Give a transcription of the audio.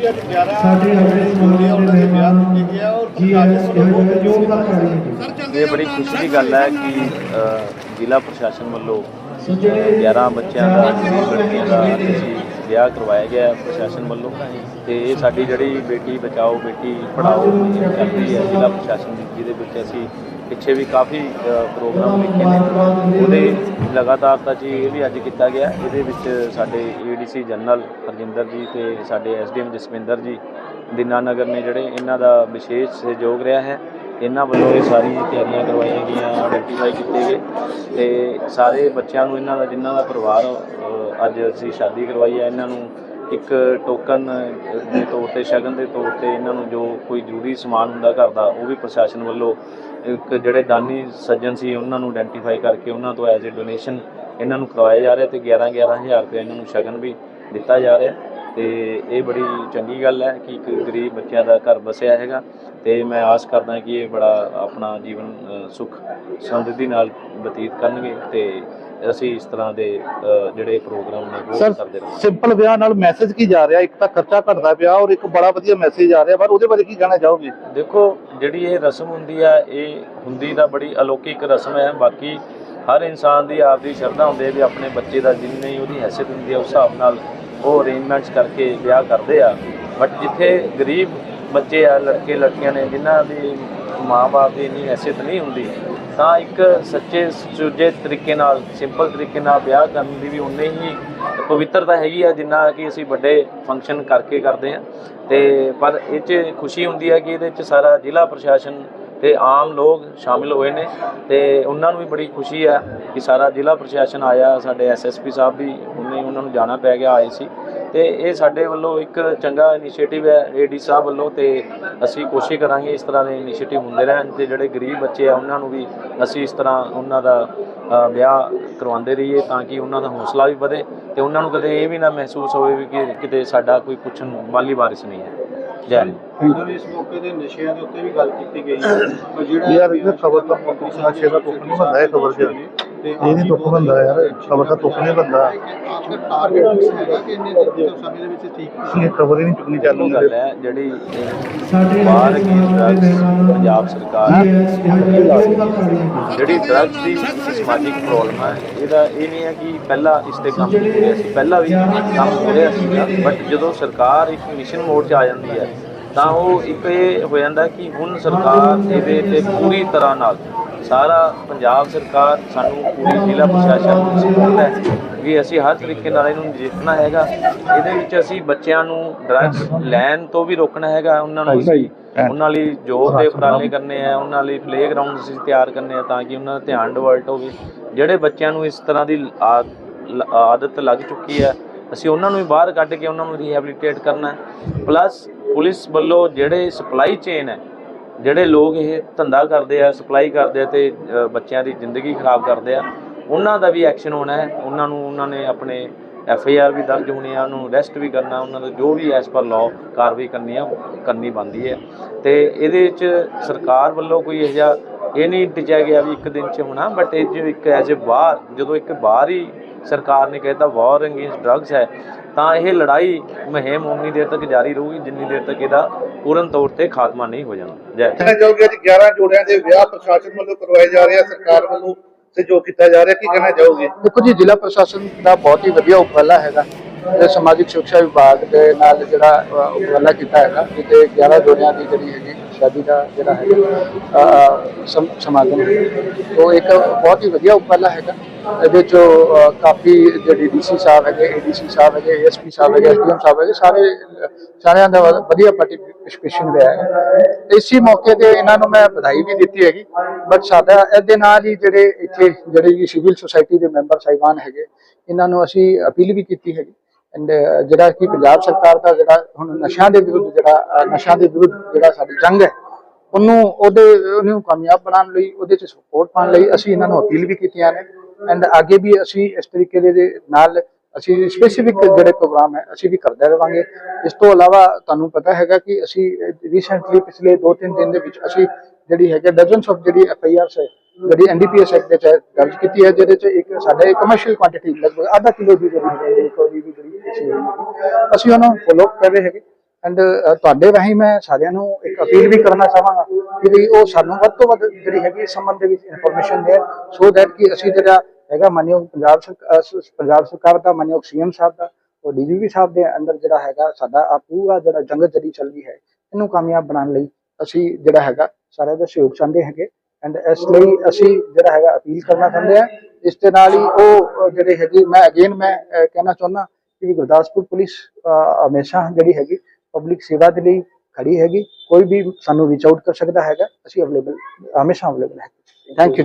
ਸਾਡੇ ਆਪਣੇ ਸਮਾਜ ਦੇ ਮਹਿਮਾਨ ਜੀ ਆਇਆਂ ਨੂੰ। ਜੋਰਦਾਰ ਤਾੜੀਆਂ ਇਹ ਬੜੀ ਖੁਸ਼ੀ ਦੀ ਗੱਲ ਹੈ ਕਿ ਜ਼ਿਲ੍ਹਾ ਪ੍ਰਸ਼ਾਸਨ ਵੱਲੋਂ ਸੋ ਜਿਹੜੇ 11 ਬੱਚਿਆਂ ਦਾ ਲੜਕੀਆਂ ਦਾ ਅਸੀਂ ਵਿਆਹ ਕਰਵਾਇਆ ਗਿਆ ਪ੍ਰਸ਼ਾਸਨ ਵੱਲੋਂ ਤੇ ਇਹ ਸਾਡੀ ਜਿਹੜੀ ਬੇਟੀ ਬਚਾਓ, ਬੇਟੀ ਪੜਾਓ ਕਰਦੀ ਹੈ, ਜ਼ਿਲ੍ਹਾ ਪ੍ਰਸ਼ਾਸਨ ਦੀ, ਜਿਹਦੇ ਵਿੱਚ ਅਸੀਂ ਪਿੱਛੇ ਵੀ ਕਾਫੀ ਪ੍ਰੋਗਰਾਮ ਲਿਖੇ ਨੇ। ਉਹਦੇ ਲਗਾਤਾਰ ਤਾਂ ਜੀ ਇਹ ਵੀ ਅੱਜ ਕੀਤਾ ਗਿਆ। ਇਹਦੇ ਵਿੱਚ ਸਾਡੇ ਏਡੀਸੀ ਜਨਰਲ ਹਰਜਿੰਦਰ ਜੀ ਤੇ ਸਾਡੇ ਐਸਡੀਐਮ ਜਸਵਿੰਦਰ ਜੀ ਦੀਨਾਨਗਰ ਨੇ ਜਿਹੜੇ ਇਹਨਾਂ ਦਾ ਵਿਸ਼ੇਸ਼ ਸਹਿਯੋਗ ਰਿਹਾ ਹੈ। ਇਹਨਾਂ ਵੱਲੋਂ ਇਹ ਸਾਰੀ ਤਿਆਰੀਆਂ ਕਰਵਾਈਆਂ ਗਈਆਂ ਆਈਡੈਂਟੀਫਾਈ ਕੀਤੇ ਗਏ। ਤੇ ਸਾਰੇ ਬੱਚਿਆਂ ਨੂੰ ਇਹਨਾਂ ਦਾ ਜਿਨ੍ਹਾਂ ਦਾ ਪਰਿਵਾਰ ਅ, ਅੱਜ ਅਸੀਂ ਸ਼ਾਦੀ ਕਰਵਾਈ ਹੈ ਇਹਨਾਂ ਨੂੰ ਇੱਕ ਟੋਕਨ ਦੇ ਤੌਰ ਤੇ ਸ਼ਗਨ ਦੇ ਤੌਰ ਤੇ ਇਹਨਾਂ ਨੂੰ ਜੋ ਕੋਈ ਜ਼ਰੂਰੀ ਸਮਾਨ ਹੁੰਦਾ ਘਰ ਦਾ ਉਹ ਵੀ ਪ੍ਰਸ਼ਾਸਨ ਵੱਲੋਂ ਇੱਕ ਜਿਹੜੇ ਦਾਨੀ ਸੱਜਣ ਸੀ ਉਹਨਾਂ ਨੂੰ ਆਇਡੈਂਟੀਫਾਈ ਕਰਕੇ ਉਹਨਾਂ ਤੋਂ ਐਜ਼ ਅ ਡੋਨੇਸ਼ਨ ਇਹਨਾਂ ਨੂੰ ਕਰਵਾਇਆ ਜਾ ਰਿਹਾ ਤੇ 11 11000 ਰੁਪਏ ਇਹਨਾਂ ਨੂੰ ਸ਼ਗਨ ਵੀ ਦਿੱਤਾ ਜਾ ਰਿਹਾ। ਤੇ ਇਹ ਬੜੀ ਚੰਗੀ ਗੱਲ ਹੈ ਕਿ ਇੱਕ ਗਰੀਬ ਬੱਚਿਆਂ ਦਾ ਘਰ ਵਸਿਆ ਹੈਗਾ ਤੇ ਮੈਂ ਆਸ ਕਰਦਾ ਕਿ ਇਹ ਬੜਾ ਆਪਣਾ ਜੀਵਨ ਸੁਖ ਸਮਰਿੱਧੀ ਨਾਲ ਬਤੀਤ ਕਰਨਗੇ ਤੇ ਅਸੀਂ ਇਸ ਤਰ੍ਹਾਂ ਦੇ ਜਿਹੜੇ ਪ੍ਰੋਗਰਾਮ ਨੇ ਉਹ ਕਰਦੇ ਰਹਾਂਗੇ। ਸਿੰਪਲ ਵਿਆਹ ਨਾਲ ਮੈਸੇਜ ਕੀ ਜਾ ਰਿਹਾ? ਇੱਕ ਤਾਂ ਖਰਚਾ ਘਟਦਾ ਪਿਆ ਔਰ ਇੱਕ ਬੜਾ ਵਧੀਆ ਮੈਸੇਜ ਆ ਰਿਹਾ ਪਰ ਉਹਦੇ ਬਾਰੇ ਕੀ ਕਹਿਣਾ ਚਾਹੋਗੇ? ਦੇਖੋ ਜਿਹੜੀ ਇਹ ਰਸਮ ਹੁੰਦੀ ਹੈ ਇਹ ਹੁੰਦੀ ਤਾਂ ਬੜੀ ਅਲੌਕਿਕ ਰਸਮ ਹੈ ਬਾਕੀ ਹਰ ਇਨਸਾਨ ਦੀ ਆਪਦੀ ਸ਼ਰਧਾ ਹੁੰਦੀ ਹੈ ਵੀ ਆਪਣੇ ਬੱਚੇ ਦਾ ਜਿੰਨੀ ਉਹਦੀ ਹੈਸੀਅਤ ਹੁੰਦੀ ਹੈ ਉਸ ਹਿਸਾਬ ਨਾਲ ਉਹ ਅਰੇਂਜਮੈਂਟਸ ਕਰਕੇ ਵਿਆਹ ਕਰਦੇ ਆ। ਬਟ ਜਿੱਥੇ ਗਰੀਬ ਬੱਚੇ ਆ, ਲੜਕੇ, ਲੜਕੀਆਂ ਨੇ, ਜਿਨ੍ਹਾਂ ਦੀ ਮਾਂ-ਬਾਪ ਦੀ ਇੰਨੀ ਹੈਸੀਅਤ ਨਹੀਂ ਹੁੰਦੀ, ਤਾਂ ਇੱਕ ਸੱਚੇ, ਸੁਚੱਜੇ ਤਰੀਕੇ ਨਾਲ ਸਿੰਪਲ ਤਰੀਕੇ ਨਾਲ ਵਿਆਹ ਕਰਨ ਦੀ ਵੀ ਉਨੇ ਹੀ ਪਵਿੱਤਰਤਾ ਹੈਗੀ ਆ, ਜਿੰਨਾ ਕਿ ਅਸੀਂ ਵੱਡੇ ਫੰਕਸ਼ਨ ਕਰਕੇ ਕਰਦੇ ਆ। ਤੇ ਪਰ ਇਹ 'ਚ ਖੁਸ਼ੀ ਹੁੰਦੀ ਹੈ ਕਿ ਇਹਦੇ 'ਚ ਸਾਰਾ ਜ਼ਿਲ੍ਹਾ ਪ੍ਰਸ਼ਾਸਨ ਤੇ ਆਮ ਲੋਕ ਸ਼ਾਮਿਲ ਹੋਏ ਨੇ ਤੇ ਉਹਨਾਂ ਨੂੰ ਵੀ ਬੜੀ ਖੁਸ਼ੀ ਹੈ ਕਿ ਸਾਰਾ ਜ਼ਿਲ੍ਹਾ ਪ੍ਰਸ਼ਾਸਨ ਆਇਆ, ਸਾਡੇ ਐਸਐਸਪੀ ਸਾਹਿਬ ਵੀ ਉਹਨੇ ਉਹਨਾਂ ਨੂੰ ਜਾਣਾ ਪੈ ਗਿਆ, ਆਏ ਸੀ। ਤੇ ਇਹ ਸਾਡੇ ਵੱਲੋਂ ਇੱਕ ਚੰਗਾ ਇਨੀਸ਼ੀਏਟਿਵ ਹੈ ਏਡੀ ਸਾਹਿਬ ਵੱਲੋਂ ਤੇ ਅਸੀਂ ਕੋਸ਼ਿਸ਼ ਕਰਾਂਗੇ ਇਸ ਤਰ੍ਹਾਂ ਦੇ ਇਨੀਸ਼ੀਏਟਿਵ ਹੁੰਦੇ ਰਹਿਣ ਤੇ ਜਿਹੜੇ ਗਰੀਬ ਬੱਚੇ ਆ ਉਹਨਾਂ ਨੂੰ ਵੀ ਅਸੀਂ ਇਸ ਤਰ੍ਹਾਂ ਉਹਨਾਂ ਦਾ ਵਿਆਹ ਕਰਵਾਉਂਦੇ ਰਹੀਏ ਤਾਂ ਕਿ ਉਹਨਾਂ ਦਾ ਹੌਸਲਾ ਵੀ ਵਧੇ ਤੇ ਉਹਨਾਂ ਨੂੰ ਕਦੇ ਇਹ ਵੀ ਨਾ ਮਹਿਸੂਸ ਹੋਵੇ ਵੀ ਕਿ ਕਿਤੇ ਸਾਡਾ ਕੋਈ ਪੁੱਛਣ ਵਾਲੀ ਵਾਰਿਸ ਨਹੀਂ ਹੈ। ਜੈ ਹਿੰਦ ਸਰ ਇਸ ਮੌਕੇ ਤੇ ਨਸ਼ਿਆਂ ਦੇ ਉੱਤੇ ਵੀ ਗੱਲ ਕੀਤੀ ਗਈ ਹੈ। ਪਰ ਜਿਹੜਾ ਯਾਰ ਇਹ ਖਬਰ ਤਾਂ ਨਸ਼ੇ ਦਾ ਤੁੱਕ ਨਹੀਂ ਬੰਦਾ ਇਹ ਖਬਰ ਤੇ ਇਹ ਨਹੀਂ ਤੁੱਕ ਬੰਦਾ ਯਾਰ ਖਬਰ ਦਾ ਤੁੱਕ ਨਹੀਂ ਬੰਦਾ। ਆਪਕਾ ਟਾਰਗੇਟ ਫਿਕਸ ਹੈਗਾ ਕਿ ਇੰਨੇ ਦਿਨ ਸਮੇਂ ਦੇ ਵਿੱਚ ਠੀਕ ਇਹ ਖਬਰ ਹੀ ਨਹੀਂ ਚੁੱਕਣੀ ਚਾਲੂ ਉਹ ਗੱਲ ਹੈ ਜਿਹੜੀ ਸਾਡੇ ਬਾਹਰ ਆਪਣੇ ਕੀ ਸਮਾਜ ਦੇ ਡਰੱਗਸ ਮਹਿਮਾਨ ਪੰਜਾਬ ਸਰਕਾਰ ਜੀ ਆਇਆਂ ਨੂੰ ਜੋਰਦਾਰ ਤਾੜੀਆਂ ਜਿਹੜੀ ਡਰੱਗਸ ਦੀ ਸਮਾਜਿਕ ਪ੍ਰੋਬਲਮ ਹੈ ਇਹਦਾ ਇਹ ਨਹੀਂ ਹੈ ਕਿ ਪਹਿਲਾਂ ਇਸ ਤੇ ਕੰਮ ਨਹੀਂ ਹੋ ਰਿਹਾ ਸੀ ਪਹਿਲਾਂ ਵੀ ਕੰਮ ਹੋ ਰਿਹਾ ਸੀਗਾ ਬਟ ਜਦੋਂ ਸਰਕਾਰ ਇੱਕ ਮਿਸ਼ਨ ਮੋਡ 'ਚ ਆ ਜਾਂਦੀ ਹੈ ਤਾਂ ਉਹ ਇੱਕ ਇਹ ਹੋ ਜਾਂਦਾ ਕਿ ਹੁਣ ਸਰਕਾਰ ਇਹਦੇ ਤੇ ਪੂਰੀ ਤਰ੍ਹਾਂ ਨਾਲ ਸਾਰਾ ਪੰਜਾਬ ਸਰਕਾਰ ਸਾਨੂੰ ਪੂਰੀ ਜ਼ਿਲ੍ਹਾ ਪ੍ਰਸ਼ਾਸਨ ਨੂੰ ਸਪੋਰਟ ਹੈ ਵੀ ਅਸੀਂ ਹਰ ਤਰੀਕੇ ਨਾਲ ਇਹਨੂੰ ਨਜਿੱਠਣਾ ਹੈਗਾ। ਇਹਦੇ ਵਿੱਚ ਅਸੀਂ ਬੱਚਿਆਂ ਨੂੰ ਡਰੱਗਸ ਲੈਣ ਤੋਂ ਵੀ ਰੋਕਣਾ ਹੈਗਾ ਉਹਨਾਂ ਨੂੰ ਉਹਨਾਂ ਲਈ ਜੋਬ ਦੇ ਉਪਰਾਲੇ ਕਰਨੇ ਆ ਉਹਨਾਂ ਲਈ ਪਲੇਗਰਾਉਂਡ ਅਸੀਂ ਤਿਆਰ ਕਰਨੇ ਆ ਤਾਂ ਕਿ ਉਹਨਾਂ ਦਾ ਧਿਆਨ ਡਿਵਰਟ ਹੋਵੇ। ਜਿਹੜੇ ਬੱਚਿਆਂ ਨੂੰ ਇਸ ਤਰ੍ਹਾਂ ਦੀ ਆਦਤ ਲੱਗ ਚੁੱਕੀ ਹੈ ਅਸੀਂ ਉਹਨਾਂ ਨੂੰ ਵੀ ਬਾਹਰ ਕੱਢ ਕੇ ਉਹਨਾਂ ਨੂੰ ਰੀਹੈਬਿਲਿਟੇਟ ਕਰਨਾ ਪਲੱਸ ਪੁਲਿਸ ਵੱਲੋਂ ਜਿਹੜੇ ਸਪਲਾਈ ਚੇਨ ਹੈ ਜਿਹੜੇ ਲੋਕ ਇਹ ਧੰਦਾ ਕਰਦੇ ਆ, ਸਪਲਾਈ ਕਰਦੇ ਆ ਤੇ ਬੱਚਿਆਂ ਦੀ ਜ਼ਿੰਦਗੀ ਖਰਾਬ ਕਰਦੇ ਆ, ਉਹਨਾਂ ਦਾ ਵੀ ਐਕਸ਼ਨ ਹੋਣਾ ਹੈ। ਉਹਨਾਂ ਨੂੰ, ਉਹਨਾਂ ਨੇ ਆਪਣੇ ਐਫ ਆਈ ਆਰ ਵੀ ਦਰਜ ਹੋਣੀ ਆ, ਉਹਨੂੰ ਅਰੈਸਟ ਵੀ ਕਰਨਾ, ਉਹਨਾਂ ਦਾ ਜੋ ਵੀ ਐਸ ਪਰ ਲਾਅ ਕਾਰਵਾਈ ਕਰਨੀ ਆ ਉਹ ਕਰਨੀ ਬਣਦੀ ਹੈ। ਤੇ ਇਹਦੇ ਵਿੱਚ ਸਰਕਾਰ ਵੱਲੋਂ ਕੋਈ ਇਹ ਜਿਹਾ ਇਹ ਨਹੀਂ ਟਿਚਿਆ ਗਿਆ ਵੀ ਇੱਕ ਦਿਨ 'ਚ ਹੋਣਾ ਬਟ ਇਹ ਜੋ ਇੱਕ ਐਜ਼ ਅ ਬਾਹਰ, ਜਦੋਂ ਇੱਕ ਬਾਹਰ ਹੀ ਸਰਕਾਰ ਨੇ ਕਹਿਤਾ ਵਾਰ ਅਗੇਂਸਟ ਡਰੱਗਸ ਹੈ ਤਾਂ ਇਹ ਲੜਾਈ ਮੁਹਿੰਮ ਉਨੀ ਦੇਰ ਤੱਕ ਜਾਰੀ ਰਹੂਗੀ ਜਿੰਨੀ ਦੇਰ ਤੱਕ ਇਹਦਾ ਪੂਰਨ ਤੌਰ ਤੇ ਖਾਤਮਾ ਨਹੀਂ ਹੋ ਜਾਂਦਾ ਜੈ ਚਾਹੋਗੇ ਅੱਜ 11 ਜੋੜਿਆਂ ਦੇ ਵਿਆਹ ਪ੍ਰਸ਼ਾਸਨ ਵੱਲੋਂ ਕਰਵਾਏ ਜਾ ਰਹੇ ਆ ਸਰਕਾਰ ਵੱਲੋਂ ਸਹਿਯੋਗ ਕੀਤਾ ਜਾ ਰਿਹਾ ਕੀ ਕਹਿਣਾ ਚਾਹੋਗੇ? ਦੇਖੋ ਜੀ ਜ਼ਿਲ੍ਹਾ ਪ੍ਰਸ਼ਾਸਨ ਦਾ ਬਹੁਤ ਹੀ ਵਧੀਆ ਉਪਰਾਲਾ ਹੈਗਾ ਤੇ ਸਮਾਜਿਕ ਸੁਰੱਖਿਆ ਵਿਭਾਗ ਦੇ ਨਾਲ ਜਿਹੜਾ ਉਪਰਾਲਾ ਕੀਤਾ ਹੈਗਾ ਜਿੱਤੇ 11 ਜੋੜਿਆਂ ਦੀ ਜਿਹੜੀ ਹੈਗੀ ਸ਼ਾਦੀ ਦਾ ਜਿਹੜਾ ਹੈਗਾ ਸਮਾਗਮ ਉਹ ਇੱਕ ਬਹੁਤ ਹੀ ਵਧੀਆ ਉਪਰਾਲਾ ਹੈਗਾ। ਇਹਦੇ ਚੋਂ ਕਾਫੀ ਜਿਹੜੇ ਡੀਸੀ ਸਾਹਿਬ ਹੈਗੇ ਏਡੀਸੀ ਸਾਹਿਬ ਹੈਗੇ ਏਐਸਪੀ ਸਾਹਿਬ ਹੈਗੇ ਐਸਡੀਐਮ ਸਾਹਿਬ ਹੈਗੇ, ਸਾਰੇ, ਸਾਰਿਆਂ ਦਾ ਵਧੀਆ ਪਾਰਟਿਸਿਪੇਸ਼ਨ ਰਿਹਾ ਹੈ। ਇਸੇ ਮੌਕੇ ਤੇ ਇਹਨਾਂ ਨੂੰ ਮੈਂ ਵਧਾਈ ਵੀ ਦਿੱਤੀ ਹੈਗੀ। ਬਟ ਸਾਡਾ ਇਹਦੇ ਨਾਲ ਹੀ ਜਿਹੜੇ ਇੱਥੇ, ਜਿਹੜੇ ਸਿਵਲ ਸੁਸਾਇਟੀ ਦੇ ਮੈਂਬਰ ਸਾਹਿਬਾਨ ਹੈਗੇ, ਇਹਨਾਂ ਨੂੰ ਅਸੀਂ ਅਪੀਲ ਵੀ ਕੀਤੀ ਹੈਗੀ। Uh, ਜਿਹੜਾ ਕਿ ਪੰਜਾਬ ਸਰਕਾਰ ਦਾ ਜਿਹੜਾ ਹੁਣ ਨਸ਼ਿਆਂ ਦੇ ਵਿਰੁੱਧ ਜਿਹੜਾ ਨਸ਼ਿਆਂ ਦੇ ਵਿਰੁੱਧ ਜਿਹੜਾ ਸਾਡੀ ਜੰਗ ਹੈ, ਉਹਨੂੰ, ਉਹਦੇ, ਉਹਨੂੰ ਕਾਮਯਾਬ ਬਣਾਉਣ ਲਈ, ਉਹਦੇ ਚ ਸਪੋਰਟ ਪਾਉਣ ਲਈ ਅਸੀਂ ਇਹਨਾਂ ਨੂੰ ਅਪੀਲ ਵੀ ਕੀਤੀਆਂ ਨੇ। ਐਂਡ ਅੱਗੇ ਵੀ ਅਸੀਂ ਇਸ ਤਰੀਕੇ ਦੇ ਦੇ ਨਾਲ ਅਸੀਂ ਸਪੈਸੀਫਿਕ ਜਿਹੜੇ ਪ੍ਰੋਗਰਾਮ ਹੈ, ਅਸੀਂ ਵੀ ਕਰਦੇ ਰਵਾਂਗੇ। ਇਸ ਤੋਂ ਇਲਾਵਾ ਤੁਹਾਨੂੰ ਪਤਾ ਹੈਗਾ ਕਿ ਅਸੀਂ ਰੀਸੈਂਟਲੀ ਪਿਛਲੇ 2-3 ਦਿਨ ਦੇ ਵਿੱਚ ਅਸੀਂ ਜਿਹੜੀ ਹੈਗੇ ਡਜ਼ਨਸ ਆਫ ਜਿਹੜੀ ਐਫ ਆਈ ਆਰਸ ਹੈ, ਜਿਹੜੀ ਐਨਡੀਪੀਐਸ ਐਕਟ ਦੇ ਤਹਿਤ ਦਰਜ ਕੀਤੀ ਹੈ, ਜਿਹਦੇ ਚ ਇੱਕ ਸਾਡੇ ਕਮਰਸ਼ੀਅਲ ਕੁਆਂਟੀਟੀ ਲਗਭਗ ਆਧਾ ਕਿਲੋ ਦੀ ਜਿਹੜੀ ਰਿਕਵਰੀ ਵੀ ਜਿਹੜੀ ਅਸੀਂ ਉਹਨਾਂ ਨੂੰ ਫੋਲੋ ਕਰ ਰਹੇ ਹੈਗੇ। ਐਂਡ ਤੁਹਾਡੇ ਰਾਹੀਂ ਮੈਂ ਸਾਰਿਆਂ ਨੂੰ ਇੱਕ ਅਪੀਲ ਵੀ ਕਰਨਾ ਚਾਹਾਂਗਾ ਕਿ ਵੀ ਉਹ ਸਾਨੂੰ ਵੱਧ ਤੋਂ ਵੱਧ ਜਿਹੜੀ ਹੈਗੀ ਇਸ ਸੰਬੰਧ ਦੇ ਵਿੱਚ ਇਨਫੋਰਮੇਸ਼ਨ ਦੇਣ ਸੋ ਦੈਟ ਕਿ ਅਸੀਂ ਜਿਹੜਾ ਹੈਗਾ ਮਾਨਯੋਗ ਪੰਜਾਬ ਸਰਕ- ਪੰਜਾਬ ਸਰਕਾਰ ਦਾ, ਮਾਨਯੋਗ ਸੀਐਮ ਸਾਹਿਬ ਦਾ, ਉਹ ਡੀਜੀਪੀ ਸਾਹਿਬ ਦੇ ਅੰਦਰ ਜਿਹੜਾ ਹੈਗਾ ਸਾਡਾ ਆ ਪੂਰਾ ਜਿਹੜਾ ਜੰਗ ਜਿਹੜੀ ਚੱਲ ਰਹੀ ਹੈ, ਇਹਨੂੰ ਕਾਮਯਾਬ ਬਣਾਉਣ ਲਈ ਅਸੀਂ ਜਿਹੜਾ ਹੈਗਾ ਸਾਰਿਆਂ ਦਾ ਸਹਿਯੋਗ ਚਾਹੁੰਦੇ ਹੈਗੇ। ਐਂਡ ਇਸ ਲਈ ਅਸੀਂ ਜਿਹੜਾ ਹੈਗਾ ਅਪੀਲ ਕਰਨਾ ਚਾਹੁੰਦੇ ਆ ਇਸ ਦੇ ਨਾਲ ਹੀ ਉਹ ਜਿਹੜੇ ਹੈਗੇ, ਮੈਂ ਅਗੇਨ ਮੈਂ ਕਹਿਣਾ ਚਾਹੁੰਦਾ ਕਿ ਵੀ ਗੁਰਦਾਸਪੁਰ ਪੁਲਿਸ ਹਮੇਸ਼ਾ ਜਿਹੜੀ ਹੈਗੀ ਪਬਲਿਕ ਸੇਵਾ ਦੇ ਲਈ ਖੜੀ ਹੈਗੀ। ਕੋਈ ਵੀ ਸਾਨੂੰ ਰੀਚ ਆਊਟ ਕਰ ਸਕਦਾ ਹੈਗਾ। ਅਸੀਂ ਅਵੇਲੇਬਲ ਹਮੇਸ਼ਾ ਅਵੇਲੇਬਲ ਹੈ ਥੈਂਕ ਯੂ